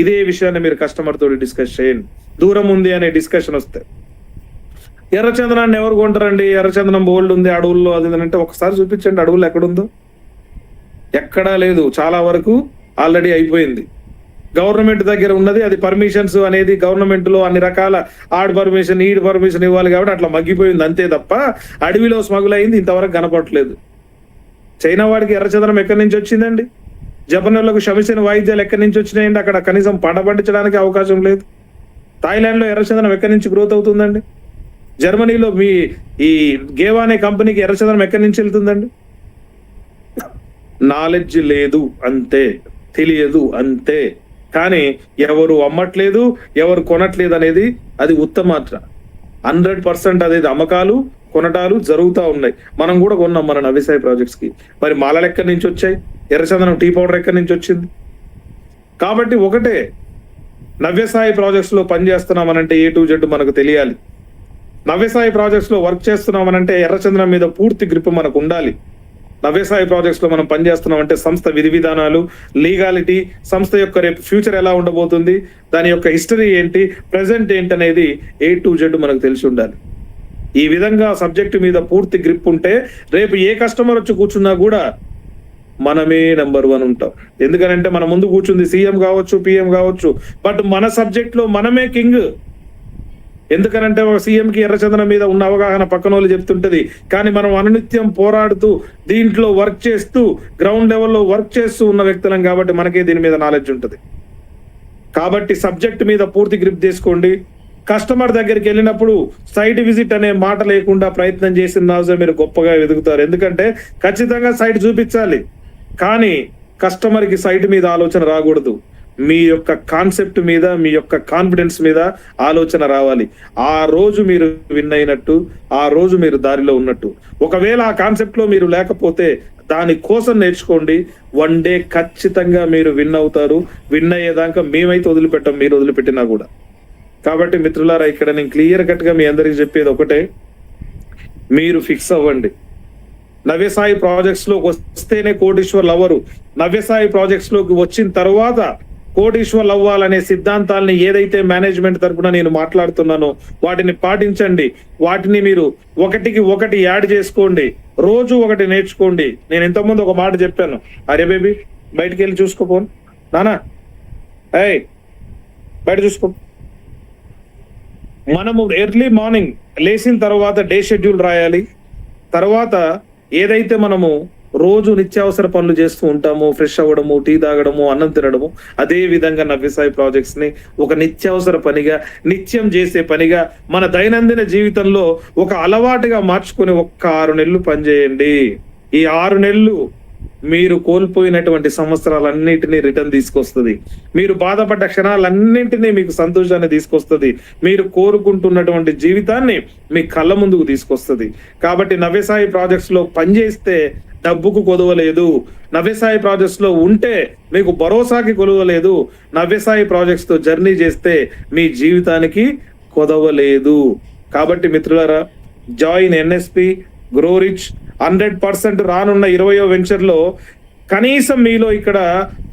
ఇదే విషయాన్ని మీరు కస్టమర్ తోటి డిస్కస్ చేయండి. దూరం ఉంది అనే డిస్కషన్ వస్తే. ఎర్రచందనాన్ని ఎవరు కొంటారండి? ఎర్రచందనం బోల్డ్ ఉంది అడవుల్లో అది అంటే ఒకసారి చూపించండి అడవులు ఎక్కడుందో. ఎక్కడా లేదు. చాలా వరకు ఆల్రెడీ అయిపోయింది. గవర్నమెంట్ దగ్గర ఉన్నది అది పర్మిషన్స్ అనేది గవర్నమెంట్లో అన్ని రకాల ఆడ్ పర్మిషన్ ఈడ్ పర్మిషన్ ఇవ్వాలి కాబట్టి అట్లా మగ్గిపోయింది. అంతే తప్ప అడవిలో స్మగుల్ అయింది ఇంతవరకు కనపడట్లేదు. చైనా వాడికి ఎర్రచందనం ఎక్కడి నుంచి వచ్చిందండి? జపనీయులకు శమిసిన వాయిద్యాలు ఎక్కడి నుంచి వచ్చినాయండి? అక్కడ కనీసం పంట పండించడానికి అవకాశం లేదు. థాయిలాండ్లో ఎర్రచందనం ఎక్కడి నుంచి గ్రోత్ అవుతుందండి? జర్మనీలో మీ ఈ గేవా అనే కంపెనీకి ఎర్రచందనం ఎక్కడి నుంచి వెళ్తుందండి? నాలెడ్జ్ లేదు అంతే తెలియదు అంతే. కానీ ఎవరు అమ్మట్లేదు ఎవరు కొనట్లేదు అనేది అది ఉత్తమాత్ర. హండ్రెడ్ పర్సెంట్ అనేది అమ్మకాలు కొనటాలు జరుగుతూ ఉన్నాయి. మనం కూడా కొన్నాం మన నవ్యసాయి ప్రాజెక్ట్స్కి. మరి మాలలు ఎక్కడి నుంచి వచ్చాయి? ఎర్రచందనం టీ పౌడర్ ఎక్కడి నుంచి వచ్చింది? కాబట్టి ఒకటే నవ్యసాయి ప్రాజెక్ట్స్లో పనిచేస్తున్నామనంటే ఏ టు జెడ్ మనకు తెలియాలి. నవ్యసాయి ప్రాజెక్ట్స్లో వర్క్ చేస్తున్నామనంటే ఎర్రచందనం మీద పూర్తి గ్రిప్ మనకు ఉండాలి. నవ్యసాయి ప్రాజెక్ట్స్లో మనం పనిచేస్తున్నాం అంటే సంస్థ విధి విధానాలు లీగాలిటీ సంస్థ యొక్క రేపు ఫ్యూచర్ ఎలా ఉండబోతుంది దాని యొక్క హిస్టరీ ఏంటి ప్రజెంట్ ఏంటి అనేది ఏ టు జెడ్ మనకు తెలిసి ఉండాలి. ఈ విధంగా సబ్జెక్టు మీద పూర్తి గ్రిప్ ఉంటే రేపు ఏ కస్టమర్ వచ్చి కూర్చున్నా కూడా మనమే నెంబర్ వన్ ఉంటాం. ఎందుకనంటే మన ముందు కూర్చుంది సీఎం కావచ్చు పిఎం కావచ్చు బట్ మన సబ్జెక్ట్లో మనమే కింగ్ ఎందుకనంటే ఒక సీఎం కి ఎర్రచందనం మీద ఉన్న అవగాహన పక్కన వాళ్ళు చెప్తుంటది. కానీ మనం అనునిత్యం పోరాడుతూ దీంట్లో వర్క్ చేస్తూ గ్రౌండ్ లెవెల్లో వర్క్ చేస్తూ ఉన్న వ్యక్తులం కాబట్టి మనకే దీని మీద నాలెడ్జ్ ఉంటుంది. కాబట్టి సబ్జెక్ట్ మీద పూర్తి గ్రిప్ తీసుకోండి. కస్టమర్ దగ్గరికి వెళ్ళినప్పుడు సైట్ విజిట్ అనే మాట లేకుండా ప్రయత్నం చేసిన రోజు మీరు గొప్పగా ఎదుగుతారు. ఎందుకంటే ఖచ్చితంగా సైట్ చూపించాలి. కానీ కస్టమర్కి సైట్ మీద ఆలోచన రాకూడదు. మీ యొక్క కాన్సెప్ట్ మీద మీ యొక్క కాన్ఫిడెన్స్ మీద ఆలోచన రావాలి. ఆ రోజు మీరు విన్ అయినట్టు ఆ రోజు మీరు దారిలో ఉన్నట్టు. ఒకవేళ ఆ కాన్సెప్ట్లో మీరు లేకపోతే దాని కోసం నేర్చుకోండి. వన్ డే ఖచ్చితంగా మీరు విన్ అవుతారు. విన్ అయ్యేదాకా మేమైతే వదిలిపెట్టాం మీరు వదిలిపెట్టినా కూడా. కాబట్టి మిత్రులారా ఇక్కడ నేను క్లియర్ కట్గా మీ అందరికి చెప్పేది ఒకటే. మీరు ఫిక్స్ అవ్వండి. నవ్యసాయి ప్రాజెక్ట్స్లోకి వస్తేనే కోటీశ్వర్లు అవ్వరు. నవ్యసాయి ప్రాజెక్ట్స్లోకి వచ్చిన తర్వాత కోటీశ్వర్లు అవ్వాలనే సిద్ధాంతాలని ఏదైతే మేనేజ్మెంట్ తరపున నేను మాట్లాడుతున్నానో వాటిని పాటించండి. వాటిని మీరు ఒకటికి ఒకటి యాడ్ చేసుకోండి. రోజు ఒకటి నేర్చుకోండి. నేను ఇంతకుముందు ఒక మాట చెప్పాను. అరే బేబీ బయటికి వెళ్ళి చూసుకోపోను నానా ఏయ్ బయట చూసుకో. మనము ఎర్లీ మార్నింగ్ లేచిన తర్వాత డే షెడ్యూల్ రాయాలి. తర్వాత ఏదైతే మనము రోజు నిత్యావసర పనులు చేస్తూ ఉంటాము ఫ్రెష్ అవ్వడము టీ తాగడము అన్నం తినడము అదే విధంగా నవ్యసాయి ప్రాజెక్ట్స్ని ఒక నిత్యావసర పనిగా నిత్యం చేసే పనిగా మన దైనందిన జీవితంలో ఒక అలవాటుగా మార్చుకొని ఒక్క ఆరు నెలలు పనిచేయండి. ఈ ఆరు నెలలు మీరు కోల్పోయినటువంటి సంవత్సరాలన్నింటినీ రిటర్న్ తీసుకొస్తుంది. మీరు బాధపడ్డ క్షణాలన్నింటినీ మీకు సంతోషాన్ని తీసుకొస్తుంది. మీరు కోరుకుంటున్నటువంటి జీవితాన్ని మీ కళ్ళ ముందుకు తీసుకొస్తుంది. కాబట్టి నవ్యసాయి ప్రాజెక్ట్స్లో పనిచేస్తే డబ్బుకు కొదవలేదు. నవ్యసాయి ప్రాజెక్ట్స్లో ఉంటే మీకు భరోసాకి కొలవలేదు నవ్యసాయి ప్రాజెక్ట్స్తో జర్నీ చేస్తే మీ జీవితానికి కొదవలేదు. కాబట్టి మిత్రులారా join NSP grow rich hundred percent రానున్న ఇరవయో వెంచర్లో కనీసం మీలో ఇక్కడ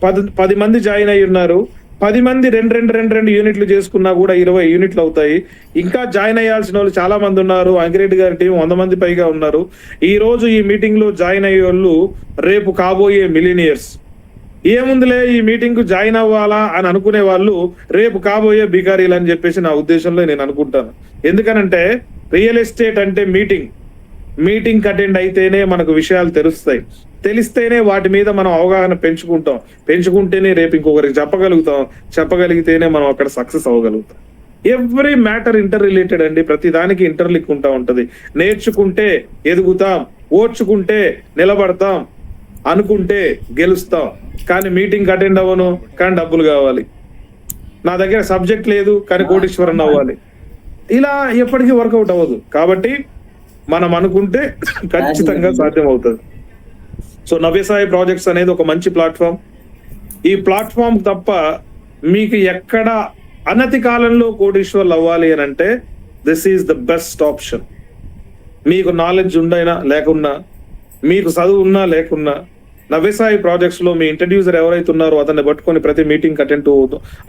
పది పది మంది జాయిన్ అయి ఉన్నారు. పది మంది రెండు రెండు రెండు రెండు యూనిట్లు చేసుకున్నా కూడా ఇరవై యూనిట్లు అవుతాయి. ఇంకా జాయిన్ అయ్యాల్సిన వాళ్ళు చాలా మంది ఉన్నారు. అంకిరెడ్డి గారి టీం వంద మంది పైగా ఉన్నారు. ఈ రోజు ఈ మీటింగ్లో జాయిన్ అయ్యే వాళ్ళు రేపు కాబోయే మిలీనియర్స్. ఏముందిలే ఈ మీటింగ్కు జాయిన్ అవ్వాలా అని అనుకునే వాళ్ళు రేపు కాబోయే బికారీలు అని చెప్పేసి నా ఉద్దేశంలో నేను అనుకుంటాను. ఎందుకనంటే రియల్ ఎస్టేట్ అంటే మీటింగ్. మీటింగ్ అటెండ్ అయితేనే మనకు విషయాలు తెలుస్తాయి. తెలిస్తేనే వాటి మీద మనం అవగాహన పెంచుకుంటాం. పెంచుకుంటేనే రేపు ఇంకొకరికి చెప్పగలుగుతాం. చెప్పగలిగితేనే మనం అక్కడ సక్సెస్ అవ్వగలుగుతాం. ఎవ్రీ మ్యాటర్ ఇంటర్ రిలేటెడ్ అండి. ప్రతి దానికి ఇంటర్లిక్ ఉంటా ఉంటది. నేర్చుకుంటే ఎదుగుతాం. ఓర్చుకుంటే నిలబడతాం. అనుకుంటే గెలుస్తాం. కానీ మీటింగ్ అటెండ్ అవ్వను. కానీ డబ్బులు కావాలి. నా దగ్గర సబ్జెక్ట్ లేదు. కానీ కోటీశ్వరన్ అవ్వాలి. ఇలా ఎప్పటికీ వర్కౌట్ అవ్వదు. కాబట్టి మనం అనుకుంటే ఖచ్చితంగా సాధ్యం అవుతుంది సో నవ్యసాయి ప్రాజెక్ట్స్ అనేది ఒక మంచి ప్లాట్ఫామ్. ఈ ప్లాట్ఫామ్ తప్ప మీకు ఎక్కడ అనతి కాలంలో కోటీశ్వర్లు అవ్వాలి అని అంటే this is the best option మీకు నాలెడ్జ్ ఉండైనా లేకున్నా మీకు చదువు ఉన్నా లేకున్నా నవ్యసాయి ప్రాజెక్ట్స్లో మీ ఇంట్రడ్యూసర్ ఎవరైతే ఉన్నారో అతన్ని పట్టుకొని ప్రతి మీటింగ్ అటెండ్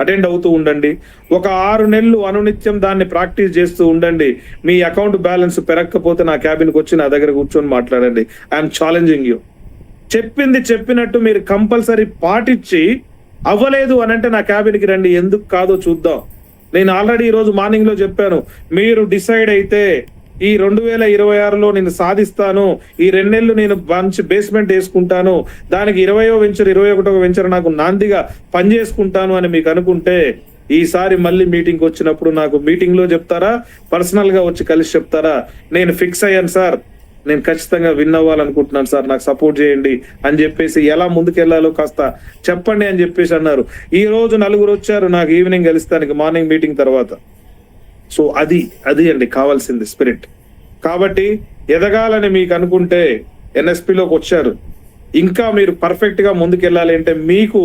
అటెండ్ అవుతూ ఉండండి. ఒక ఆరు నెలలు అనునిత్యం దాన్ని ప్రాక్టీస్ చేస్తూ ఉండండి. మీ అకౌంట్ బ్యాలెన్స్ పెరగకపోతే నా క్యాబిన్కి వచ్చి నా దగ్గర కూర్చొని మాట్లాడండి. ఐఎమ్ ఛాలెంజింగ్ యూ చెప్పింది చెప్పినట్టు మీరు కంపల్సరీ పాటించి అవ్వలేదు అని అంటే నా క్యాబిన్కి రండి. ఎందుకు కాదో చూద్దాం. నేను ఆల్రెడీ ఈ రోజు మార్నింగ్లో చెప్పాను. మీరు డిసైడ్ అయితే ఈ రెండు వేల ఇరవై ఆరులో నేను సాధిస్తాను. ఈ రెండేళ్ళు నేను మంచి బేస్మెంట్ వేసుకుంటాను. దానికి ఇరవయో వెంచర్ ఇరవై ఒకటో వెంచర్ నాకు నాందిగా పని చేసుకుంటాను అని మీకు అనుకుంటే ఈసారి మళ్ళీ మీటింగ్ వచ్చినప్పుడు నాకు మీటింగ్లో చెప్తారా? పర్సనల్గా వచ్చి కలిసి చెప్తారా? నేను ఫిక్స్ అయ్యాను సార్. నేను ఖచ్చితంగా విన్ అవ్వాలనుకుంటున్నాను సార్. నాకు సపోర్ట్ చేయండి అని చెప్పేసి ఎలా ముందుకెళ్ళాలో కాస్త చెప్పండి అని చెప్పేసి అన్నారు. ఈ రోజు నలుగురు వచ్చారు. నాకు ఈవినింగ్ కలుస్తానికి మార్నింగ్ మీటింగ్ తర్వాత. సో అది అది అండి కావాల్సింది స్పిరిట్ కాబట్టి ఎదగాలని మీకు అనుకుంటే ఎన్ఎస్పిలోకి వచ్చారు. ఇంకా మీరు పర్ఫెక్ట్గా ముందుకెళ్ళాలి అంటే మీకు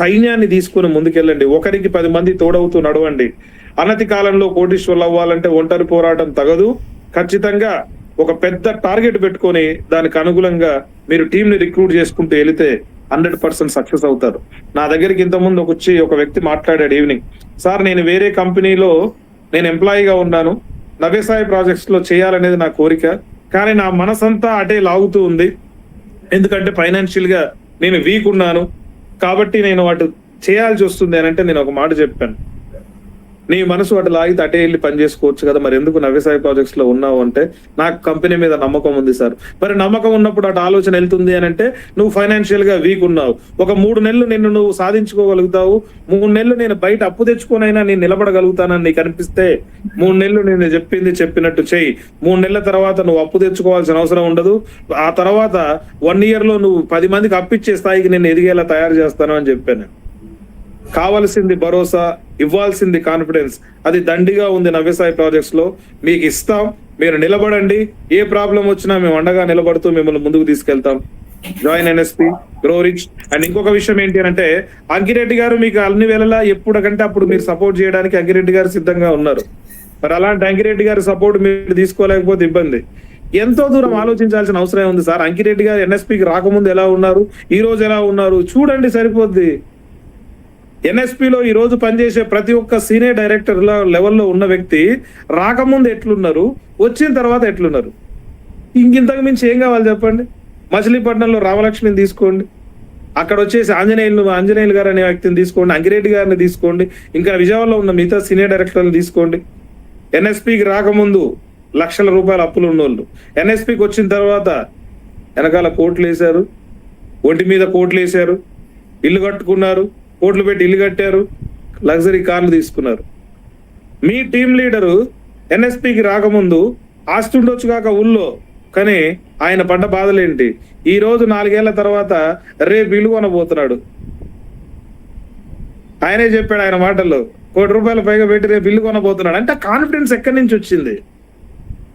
సైన్యాన్ని తీసుకుని ముందుకెళ్ళండి. ఒకరికి పది మంది తోడవుతూ నడవండి. అనతి కాలంలో కోటీశ్వర్లు అవ్వాలంటే ఒంటరి పోరాటం తగదు. ఖచ్చితంగా ఒక పెద్ద టార్గెట్ పెట్టుకొని దానికి అనుగుణంగా మీరు టీంని రిక్రూట్ చేసుకుంటూ వెళితే హండ్రెడ్ పర్సెంట్ సక్సెస్ అవుతారు. నా దగ్గరికి ఇంతకుముందు ఒక వచ్చి ఒక వ్యక్తి మాట్లాడాడు ఈవినింగ్ సార్ నేను వేరే కంపెనీలో నేను ఎంప్లాయీగా ఉన్నాను. నవ్యసాయి ప్రాజెక్ట్స్లో చేయాలనేది నా కోరిక. కానీ నా మనసంతా అటే లాగుతూ ఉంది. ఎందుకంటే ఫైనాన్షియల్గా నేను వీక్ ఉన్నాను. కాబట్టి నేను వాటి చేయాల్సి వస్తుంది అని అంటే నేను ఒక మాట చెప్పాను. నీ మనసు అటు లాగితే అటే వెళ్ళి పని చేసుకోవచ్చు కదా మరి ఎందుకు నవ్యసాయి ప్రాజెక్ట్స్లో ఉన్నావు అంటే నాకు కంపెనీ మీద నమ్మకం ఉంది సార్. మరి నమ్మకం ఉన్నప్పుడు అటు ఆలోచన వెళ్తుంది అని అంటే నువ్వు ఫైనాన్షియల్గా వీక్ ఉన్నావు. ఒక మూడు నెలలు నిన్ను నువ్వు సాధించుకోగలుగుతావు. మూడు నెలలు నేను బయట అప్పు తెచ్చుకోనైనా నేను నిలబడగలుగుతానని నీకు అనిపిస్తే మూడు నెలలు నేను చెప్పింది చెప్పినట్టు చెయ్యి. మూడు నెలల తర్వాత నువ్వు అప్పు తెచ్చుకోవాల్సిన అవసరం ఉండదు. ఆ తర్వాత వన్ ఇయర్లో నువ్వు పది మందికి అప్పిచ్చే స్థాయికి నేను ఎదిగేలా తయారు చేస్తాను అని చెప్పాను. కావలసింది భరోసా ఇవ్వాల్సింది కాన్ఫిడెన్స్. అది దండిగా ఉంది నవ్యసాయి ప్రాజెక్ట్స్లో మీకు ఇస్తాం మీరు నిలబడండి. ఏ ప్రాబ్లం వచ్చినా మేము అండగా నిలబడుతూ మిమ్మల్ని ముందుకు తీసుకెళ్తాం. Join NSP grow rich. And ఇంకొక విషయం ఏంటి అంటే అంకిరెడ్డి గారు మీకు అన్ని వేళలా ఎప్పుడకంటే అప్పుడు మీరు సపోర్ట్ చేయడానికి అంకిరెడ్డి గారు సిద్ధంగా ఉన్నారు. మరి అలాంటి అంకిరెడ్డి గారి సపోర్ట్ మీరు తీసుకోలేకపోతే ఇబ్బంది. ఎంతో దూరం ఆలోచించాల్సిన అవసరం ఉంది సార్? అంకిరెడ్డి గారు ఎన్ఎస్పికి రాకముందు ఎలా ఉన్నారు? ఈ రోజు ఎలా ఉన్నారు? చూడండి సరిపోద్ది. ఎన్ఎస్పిలో ఈ రోజు పనిచేసే ప్రతి ఒక్క సీనియర్ డైరెక్టర్ లెవెల్లో ఉన్న వ్యక్తి రాకముందు ఎట్లున్నారు వచ్చిన తర్వాత ఎట్లున్నారు? ఇంకింతకు మించి ఏం కావాలి చెప్పండి? మచిలీపట్నంలో రామలక్ష్మిని తీసుకోండి. అక్కడ వచ్చేసి ఆంజనేయులు ఆంజనేయులు గారు అనే వ్యక్తిని తీసుకోండి అంకిరెడ్డి గారిని తీసుకోండి ఇంకా విజయవాడలో ఉన్న మిగతా సీనియర్ డైరెక్టర్ని తీసుకోండి. ఎన్ఎస్పికి రాకముందు లక్షల రూపాయల అప్పులు ఉన్నోళ్ళు. ఎన్ఎస్పికి వచ్చిన తర్వాత వెనకాల కోట్లు వేశారు ఒంటి మీద కోట్లు వేశారు ఇల్లు కట్టుకున్నారు కోట్లు పెట్టి ఇల్లు కట్టారు లగ్జరీ కార్లు తీసుకున్నారు. మీ టీం లీడరు ఎన్ఎస్పికి రాకముందు ఆస్తి ఉండొచ్చు కాక ఊళ్ళో కానీ ఆయన పడ్డ బాధలేంటి? ఈ రోజు నాలుగేళ్ళ తర్వాత రేపు ఇల్లు కొనబోతున్నాడు. ఆయనే చెప్పాడు ఆయన మాటల్లో కోటి రూపాయల పైగా పెట్టి రేపు ఇల్లు కొనబోతున్నాడు. అంటే కాన్ఫిడెన్స్ ఎక్కడి నుంచి వచ్చింది?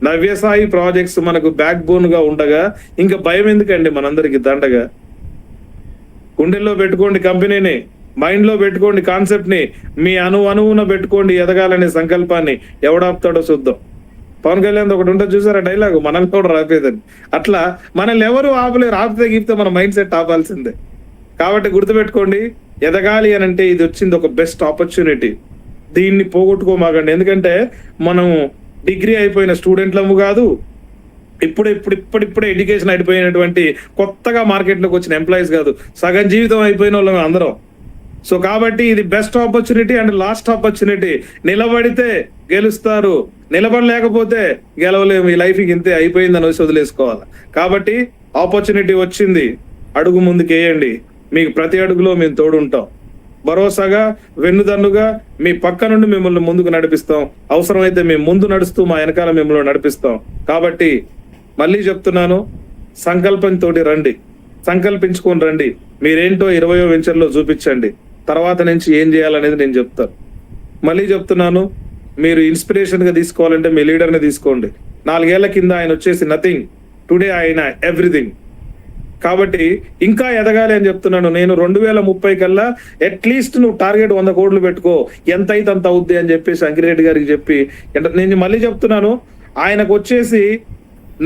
నవ్యసాయి ప్రాజెక్ట్స్ మనకు బ్యాక్ బోన్గా ఉండగా ఇంకా భయం ఎందుకండి మనందరికి దండగా? గుండెల్లో పెట్టుకోండి కంపెనీని. మైండ్లో పెట్టుకోండి కాన్సెప్ట్ని మీ అణు అణువున పెట్టుకోండి ఎదగాలనే సంకల్పాన్ని. ఎవడాపుతాడో చూద్దాం. పవన్ కళ్యాణ్ ఒకటి ఉంటుంది చూసారా డైలాగ్? మనల్ని కూడా రాపేదని అట్లా మనల్ని ఎవరు ఆపలేరు. ఆపితే గీపితే మన మైండ్ సెట్ ఆపాల్సిందే. కాబట్టి గుర్తుపెట్టుకోండి ఎదగాలి అని అంటే ఇది వచ్చింది ఒక బెస్ట్ ఆపర్చునిటీ. దీన్ని పోగొట్టుకోమాకండి. ఎందుకంటే మనం డిగ్రీ అయిపోయిన స్టూడెంట్లము కాదు ఇప్పుడు ఇప్పుడు ఇప్పుడిప్పుడే ఎడ్యుకేషన్ అయిపోయినటువంటి కొత్తగా మార్కెట్లోకి వచ్చిన ఎంప్లాయీస్ కాదు సగం జీవితం అయిపోయిన వాళ్ళం అందరం. సో కాబట్టి ఇది best opportunity and last opportunity నిలబడితే గెలుస్తారు. నిలబడలేకపోతే గెలవలేము. ఈ లైఫ్ ఇంతే అయిపోయిందని అనేసి వదిలేసుకోవాలి. కాబట్టి ఆపర్చునిటీ వచ్చింది. అడుగు ముందుకేయండి. మీకు ప్రతి అడుగులో మేము తోడుంటాం. భరోసాగా వెన్నుదన్నుగా మీ పక్క నుండి మిమ్మల్ని ముందుకు నడిపిస్తాం. అవసరమైతే మేము ముందు నడుస్తూ మా వెనకాల మిమ్మల్ని నడిపిస్తాం. కాబట్టి మళ్ళీ చెప్తున్నాను సంకల్పంతో రండి. సంకల్పించుకొని రండి. మీరేంటో ఇరవయో వెంచర్లో చూపించండి. తర్వాత నుంచి ఏం చేయాలనేది నేను చెప్తాను మళ్ళీ చెప్తున్నాను మీరు ఇన్స్పిరేషన్గా తీసుకోవాలంటే మీ లీడర్ని తీసుకోండి. నాలుగేళ్ళ కింద ఆయన వచ్చేసి నథింగ్ టుడే ఆయన ఎవ్రీథింగ్ కాబట్టి ఇంకా ఎదగాలి అని చెప్తున్నాను. నేను రెండు వేల ముప్పై కల్లా అట్లీస్ట్ నువ్వు టార్గెట్ వంద కోట్లు పెట్టుకో. ఎంత అయితే అంత అవుద్ది అని చెప్పేసి అంకిరెడ్డి గారికి చెప్పి నేను మళ్ళీ చెప్తున్నాను ఆయనకు వచ్చేసి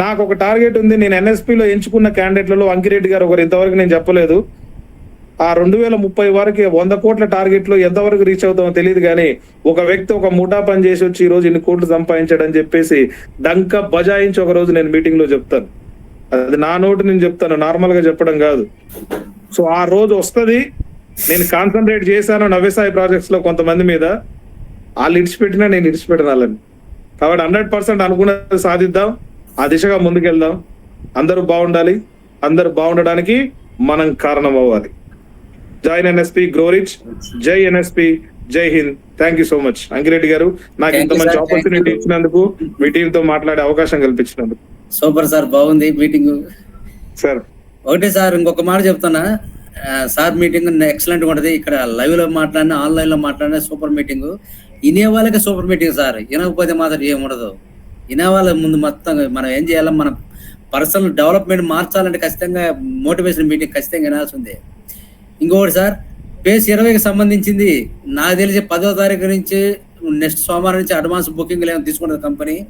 నాకు ఒక టార్గెట్ ఉంది. నేను ఎన్ఎస్పిలో ఎంచుకున్న క్యాండిడేట్లలో అంకిరెడ్డి గారు ఒకరు. ఇంతవరకు నేను చెప్పలేదు. ఆ రెండు వేల ముప్పై వరకు వంద కోట్ల టార్గెట్లో ఎంతవరకు రీచ్ అవుతామో తెలియదు కానీ ఒక వ్యక్తి ఒక ముఠా పని చేసి వచ్చి ఈ రోజు ఇన్ని కోట్లు సంపాదించాడని చెప్పేసి డంక బజాయించి ఒక రోజు నేను మీటింగ్లో చెప్తాను. అది నా నోటు నేను చెప్తాను నార్మల్గా చెప్పడం కాదు. సో ఆ రోజు వస్తుంది నేను కాన్సన్ట్రేట్ చేశాను నవ్యసాయి ప్రాజెక్ట్స్లో కొంతమంది మీద. వాళ్ళు ఇడిచిపెట్టినా నేను ఇడిచిపెట్టిన వాళ్ళని. కాబట్టి హండ్రెడ్ పర్సెంట్ అనుకున్నది సాధిద్దాం ఆ దిశగా ముందుకెళ్దాం. అందరూ బాగుండాలి అందరూ బాగుండడానికి మనం కారణం అవ్వాలి జాయిన్ ఎన్ఎస్పి గ్రోరిచ్ జై ఎన్ఎస్పి జై Hind. Thank you so much Ankireddy గారు నాకు ఇంత మంచి ఆపర్చునిటీ. ఇచ్చినందుకు మీ టీం తో మాట్లాడే అవకాశం కల్పించినందుకు. సూపర్ సార్ బాగుంది మీటింగ్ సార్ ఒకటే సార్ ఇంకొక మాట చెప్తున్నా. సార్ మీటింగ్ ఎక్సలెంట్ ఉంటది. ఇక్కడ లైవ్లో మాట్లాడినా ఆన్లైన్లో మాట్లాడినా సూపర్ మీటింగ్ వినే వాళ్ళకి సూపర్ మీటింగ్ సార్. వినకపోతే మాత్రం ఏముండదు వినే వాళ్ళ ముందు మొత్తం మనం ఏం చేయాలి? మన పర్సనల్ డెవలప్మెంట్ మార్చాలంటే ఖచ్చితంగా మోటివేషన్ మీటింగ్ ఖచ్చితంగా వినాల్సిందే. ఇంకొకటి సార్ పేస్ ఇరవైకి సంబంధించింది. నాకు తెలిసి పదో తారీఖు నుంచి నెక్స్ట్ సోమవారం నుంచి అడ్వాన్స్ బుకింగ్లు ఏమైనా తీసుకుంటుంది కంపెనీ.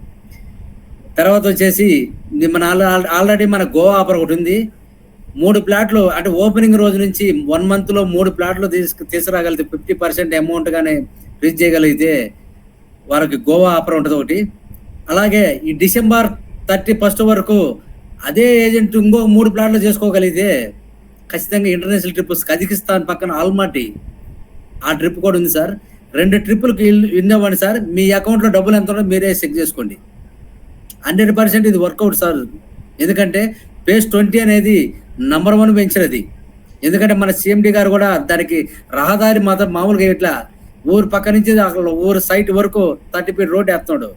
తర్వాత వచ్చేసి మన ఆల్- ఆల్రెడీ మన గోవా ఆఫర్ ఒకటి ఉంది. మూడు ప్లాట్లు అంటే ఓపెనింగ్ రోజు నుంచి వన్ మంత్లో మూడు ప్లాట్లు తీసుకు తీసుకురాగలిగితే ఫిఫ్టీ పర్సెంట్ అమౌంట్ కానీ రీచ్ చేయగలిగితే వారికి గోవా ఆఫర్ ఉంటుంది ఒకటి. అలాగే ఈ డిసెంబర్ థర్టీ ఫస్ట్ వరకు అదే ఏజెంట్ ఇంకో మూడు ప్లాట్లు చేసుకోగలిగితే ఖచ్చితంగా ఇంటర్నేషనల్ ట్రిప్ కజకిస్తాన్ పక్కన ఆల్మాటి. ఆ ట్రిప్ కూడా ఉంది సార్. రెండు ట్రిప్పులకి విన్నవ్వండి సార్. మీ అకౌంట్లో డబ్బులు ఎంత ఉందో మీరే చెక్ చేసుకోండి. హండ్రెడ్ పర్సెంట్ ఇది వర్కౌట్ సార్. ఎందుకంటే పేస్ ట్వంటీ అనేది నంబర్ వన్ వెంచర్ అది. ఎందుకంటే మన సిఎండి గారు కూడా దానికి రహదారి మాత్రం మామూలుగా ఇట్లా ఊరు పక్క నుంచి అక్కడ ఊరు సైట్ వరకు థర్టీ ఫీట్ రోడ్ వేస్తున్నాడు.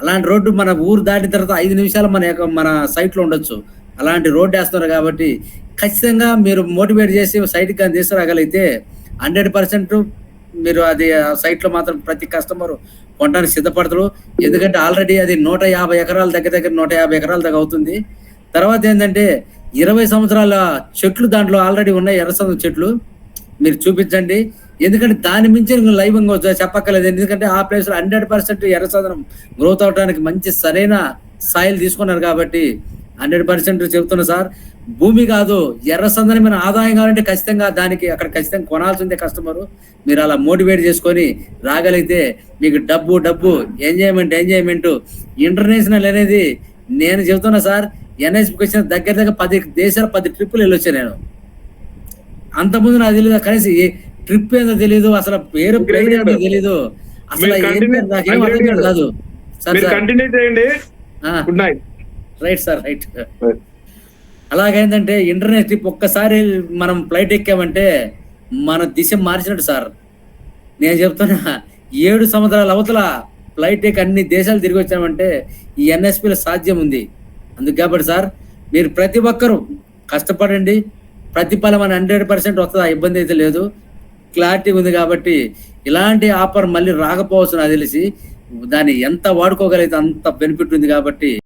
అలాంటి రోడ్డు మన ఊరు దాటిన తర్వాత ఐదు నిమిషాలు మన యొక్క మన సైట్లో ఉండొచ్చు. అలాంటి రోడ్డు వేస్తున్నారు కాబట్టి ఖచ్చితంగా మీరు మోటివేట్ చేసి సైట్కి కానీ తీసుకురాగలిగితే హండ్రెడ్ పర్సెంట్ మీరు అది ఆ సైట్లో మాత్రం ప్రతి కస్టమర్ కొనడానికి సిద్ధపడతారు. ఎందుకంటే ఆల్రెడీ అది నూట యాభై ఎకరాల దగ్గర దగ్గర నూట యాభై ఎకరాల దగ్గర అవుతుంది. తర్వాత ఏంటంటే ఇరవై సంవత్సరాల చెట్లు దాంట్లో ఆల్రెడీ ఉన్నాయి ఎర్రసందం చెట్లు. మీరు చూపించండి. ఎందుకంటే దాని మించి లైవ్ చెప్పక్కర్లేదు. ఎందుకంటే ఆ ప్లేస్లో హండ్రెడ్ పర్సెంట్ ఎర్రసదనం గ్రోత్ అవడానికి మంచి సరైన సాయిల్ తీసుకున్నారు కాబట్టి హండ్రెడ్ పర్సెంట్ చెప్తున్నా సార్. భూమి కాదు ఎర్రసందని మన ఆదాయం కావాలంటే ఖచ్చితంగా దానికి అక్కడ ఖచ్చితంగా కొనాల్సిందే కస్టమర్. మీరు అలా మోటివేట్ చేసుకొని రాగలిగితే మీకు డబ్బు డబ్బు ఎంజాయ్మెంట్ ఎంజాయ్మెంట్ ఇంటర్నేషనల్ అనేది నేను చెబుతున్నా సార్ ఎన్ఎస్పికి వచ్చిన దగ్గర దగ్గర పది దేశాలు పది ట్రిప్పులు వెళ్ళొచ్చాను నేను. అంతకుముందు నాకు తెలియదు కనీసం ఏ ట్రిప్ ఏదో తెలియదు అసలు పేరు ప్లేన్ ఏదో తెలియదు అసలు నాకేం అర్థం కాదు. సార్ కంటిన్యూ చేయండి. Good night right sir right అలాగైందంటే internet trip ఒక్కసారి మనం ఫ్లైట్ ఎక్కామంటే మన దిశ మార్చినట్టు సార్ నేను చెప్తున్నా ఏడు సంవత్సరాల అవతల ఫ్లైట్ ఎక్కి అన్ని దేశాలు తిరిగి వచ్చామంటే ఈ ఎన్ఎస్పిలో సాధ్యం ఉంది. అందుకు కాబట్టి సార్ మీరు ప్రతి ఒక్కరూ కష్టపడండి. ప్రతిఫలం అని హండ్రెడ్ పర్సెంట్ వస్తుంది ఇబ్బంది అయితే లేదు. క్లారిటీ ఉంది కాబట్టి ఇలాంటి ఆఫర్ మళ్ళీ రాకపోవచ్చు నాకు తెలిసి దాన్ని ఎంత వాడుకోగలిగితే అంత బెనిఫిట్ ఉంది కాబట్టి